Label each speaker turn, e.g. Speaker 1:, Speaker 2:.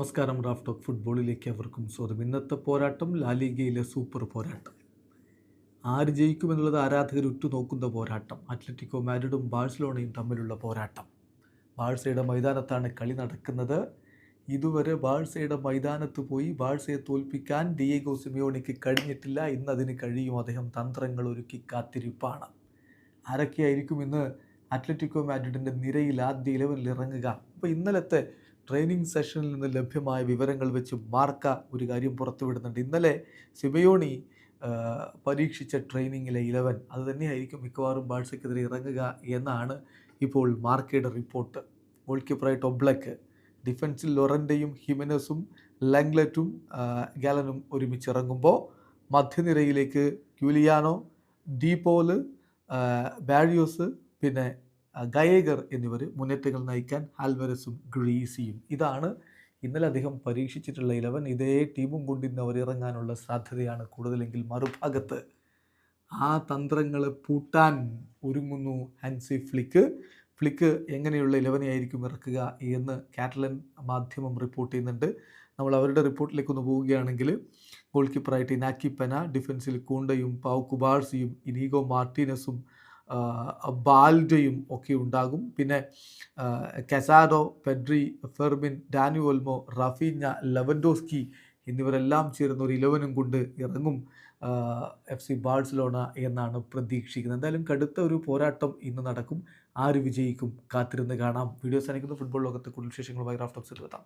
Speaker 1: നമസ്കാരം Raf talk ഫുട്ബോളിലേക്ക് അവർക്കും സ്വാഗതം. ഇന്നത്തെ പോരാട്ടം ലാലിഗയിലെ സൂപ്പർ പോരാട്ടം. ആര് ജയിക്കുമെന്നുള്ളത് ആരാധകർ ഉറ്റുനോക്കുന്ന പോരാട്ടം. അത്ലറ്റിക്കോ മാഡ്രിഡും ബാഴ്സലോണയും തമ്മിലുള്ള പോരാട്ടം. ബാഴ്സയുടെ മൈതാനത്താണ് കളി നടക്കുന്നത്. ഇതുവരെ ബാഴ്സയുടെ മൈതാനത്ത് പോയി ബാഴ്സയെ തോൽപ്പിക്കാൻ ഡിയേഗോ സിമിയോണിക്ക് കഴിഞ്ഞിട്ടില്ല. ഇന്ന് അതിന് കഴിയും. അദ്ദേഹം തന്ത്രങ്ങൾ ഒരുക്കി കാത്തിരിപ്പാണ്. ആരൊക്കെയായിരിക്കും ഇന്ന് അത്ലറ്റിക്കോ മാഡ്രിഡിന്റെ നിരയിൽ ആദ്യ ഇലവനിൽ ഇറങ്ങുക? അപ്പോൾ ഇന്നലത്തെ ട്രെയിനിങ് സെഷനിൽ നിന്ന് ലഭ്യമായ വിവരങ്ങൾ വെച്ച് മാർക്ക ഒരു കാര്യം പുറത്തുവിടുന്നുണ്ട്. ഇന്നലെ സിബയോണി പരീക്ഷിച്ച ട്രെയിനിങ്ങിലെ ഇലവൻ അത് തന്നെയായിരിക്കും മിക്കവാറും ബാഴ്സയ്ക്കെതിരെ ഇറങ്ങുക എന്നാണ് ഇപ്പോൾ മാർക്കയുടെ റിപ്പോർട്ട്. ഗോൾ കീപ്പറായിട്ട് ഒബ്ലക്ക് ഡിഫൻസിൽ ലൊറന്റെയും ഹിമനസും ലംഗ്ലറ്റും ഗാലനും ഒരുമിച്ച് ഇറങ്ങുമ്പോൾ മധ്യനിരയിലേക്ക് ക്യൂലിയാനോ ഡീപോൽ ബാരിയോസ് പിന്നെ ഗയേഗർ എന്നിവർ മുന്നേറ്റങ്ങൾ നയിക്കാൻ ആൽവരസും ഗ്രീസിയും. ഇതാണ് ഇന്നലെ അദ്ദേഹം പരീക്ഷിച്ചിട്ടുള്ള ഇലവൻ ഇതേ ടീമും കൊണ്ട് ഇന്ന് അവർ ഇറങ്ങാനുള്ള സാധ്യതയാണ് കൂടുതലെങ്കിൽ മറുഭാഗത്ത്. ആ തന്ത്രങ്ങൾ പൂട്ടാൻ ഒരുങ്ങുന്നു ഹാൻസി ഫ്ലിക്ക്. ഫ്ലിക്ക് എങ്ങനെയുള്ള ഇലവനെയായിരിക്കും ഇറക്കുക എന്ന് കാറ്റലൻ മാധ്യമം റിപ്പോർട്ട് ചെയ്യുന്നുണ്ട്. നമ്മൾ അവരുടെ റിപ്പോർട്ടിലേക്ക് ഒന്ന് പോവുകയാണെങ്കിൽ ഗോൾ കീപ്പറായിട്ട് ഇനാക്കി പെന ഡിഫൻസിൽ കൂണ്ടയും പാവ് കുബാഴ്സിയും ഇനീഗോ മാർട്ടീനസും ബാൽഡയും ഒക്കെ ഉണ്ടാകും. പിന്നെ Casado Pedri Fermin Dani Olmo Olmo Raphinha Lewandowski എന്നിവരെല്ലാം ചേർന്ന ഒരു ഇലവനും കൊണ്ട് ഇറങ്ങും എഫ് സി ബാഴ്സലോണ എന്നാണ് പ്രതീക്ഷിക്കുന്നത്. എന്തായാലും കടുത്ത ഒരു പോരാട്ടം ഇന്ന് നടക്കും. ആര് വിജയിക്കും കാത്തിരുന്ന് കാണാം. വീഡിയോസ് അനക്കുന്ന ഫുട്ബോൾ ലോകത്തെ കൂടുതൽ വിശേഷങ്ങളുമായി റാഫ്റ്റോക്സ് എത്താം.